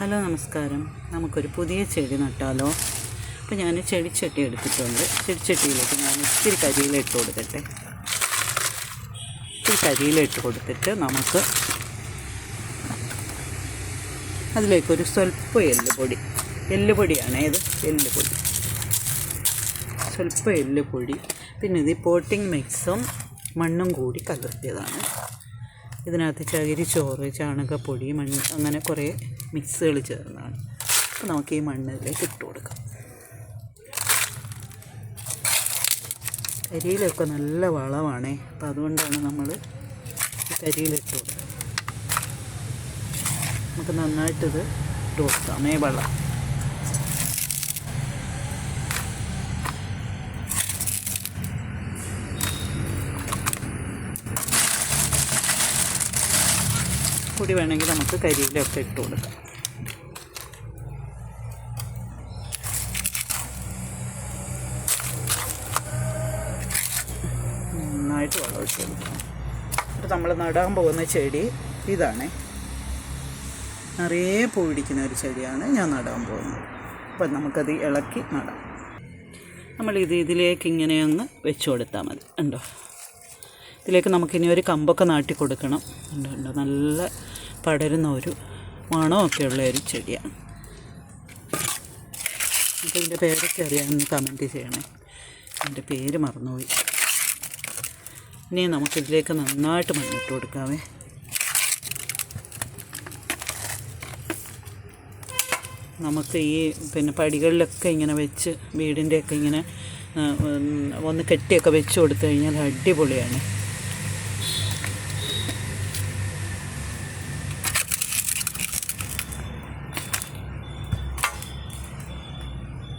Hello നമസ്കാരം. നമുക്കൊരു പുതിയ ചെടി നട്ടാലോ? അപ്പോൾ ഞാൻ ചെടിച്ചട്ടി എടുത്തിട്ടുണ്ട്. ചെടിച്ചട്ടിയിലേക്ക് ഞാൻ ഇത്തിരി കരിയിലിട്ട് കൊടുക്കട്ടെ. ഇത്തിരി കരിയില ഇട്ട് കൊടുത്തിട്ട് നമുക്ക് അതിലേക്കൊരു സ്വല്പം എല്ലുപൊടി. എല്ലുപൊടിയാണ് ഇത്. എല്ലുപൊടി. സ്വല്പം എല്ലുപൊടി. പിന്നെ ഇത് പോട്ടിംഗ് മിക്സും മണ്ണും കൂടി കലർത്തിയതാണ്. ഇതിനകത്ത് ചകിരി ചോറ് ചാണകപ്പൊടി മണ്ണ് അങ്ങനെ കുറേ മിക്സുകൾ ചേർന്നതാണ്. അപ്പോൾ നമുക്ക് ഈ മണ്ണിലേക്ക് ഇട്ട് കൊടുക്കാം. കരിയിലൊക്കെ നല്ല വളമാണേ. അപ്പം അതുകൊണ്ടാണ് നമ്മൾ കരിയിലിട്ട് കൊടുക്കുന്നത്. നമുക്ക് നന്നായിട്ടിത് ഇട്ട് കൊടുക്കാം. മേ വെള്ളം പൊടി വേണമെങ്കിൽ നമുക്ക് കരിയിലൊക്കെ ഇട്ട് കൊടുക്കാം. നന്നായിട്ട് വെള്ളം ഒഴിച്ച് കൊടുക്കണം നമ്മൾ നടാൻ പോകുന്ന ചെടി ഇതാണ്. നിറയെ പൂ പിടിക്കുന്ന ഒരു ചെടിയാണ് ഞാൻ നടാൻ പോകുന്നത്. അപ്പം നമുക്കത് ഇളക്കി നടാം. നമ്മൾ നമ്മളിത് ഇതിലേക്ക് ഇങ്ങനെ ഒന്ന് വെച്ച് കൊടുത്താൽ മതി. ഉണ്ടോ ഇതിലേക്ക് നമുക്കിനി ഒരു കമ്പൊക്കെ നാട്ടി കൊടുക്കണം. ഉണ്ട് നല്ല പടരുന്ന ഒരു മണമൊക്കെ ഉള്ള ഒരു ചെടിയാണ് അപ്പോൾ ഇതിന്റെ പേരൊക്കെ അറിയാമെന്ന് കമന്റ് ചെയ്യണേ. എന്റെ പേര് മറന്നുപോയി. ഇനി നമുക്കിതിലേക്ക് നന്നായിട്ട് മണ്ണിട്ട് കൊടുക്കാവേ. നമുക്ക് ഈ പിന്നെ പടികളിലൊക്കെ ഇങ്ങനെ വെച്ച് വീടിന്റെയൊക്കെ ഇങ്ങനെ ഒന്ന് കെട്ടിയൊക്കെ വെച്ച് കൊടുത്തു കഴിഞ്ഞാൽ അടിപൊളിയാണ്.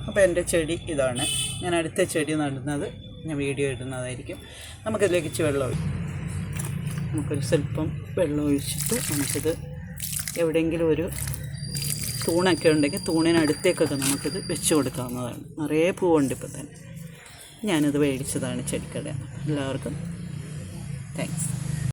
അപ്പോൾ എന്റെ ചെടി ഇതാണ്. ഞാൻ അടുത്ത ചെടി നടുന്നത് ഞാൻ വീഡിയോ ഇടുന്നതായിരിക്കും. നമുക്കിതിലേക്ക് വെള്ളം ഒഴിക്കും നമുക്കൊരു സ്വല്പം വെള്ളം ഒഴിച്ചിട്ട് നമുക്കിത് എവിടെയെങ്കിലും ഒരു തൂണൊക്കെ ഉണ്ടെങ്കിൽ തൂണിനടുത്തേക്കൊക്കെ നമുക്കിത് വെച്ച് കൊടുക്കാവുന്നതാണ്. നിറയെ പൂവുണ്ട് ഇപ്പം തന്നെ. ഞാനിത് മേടിച്ചതാണ് ചെടിക്കട എല്ലാവർക്കും താങ്ക്സ്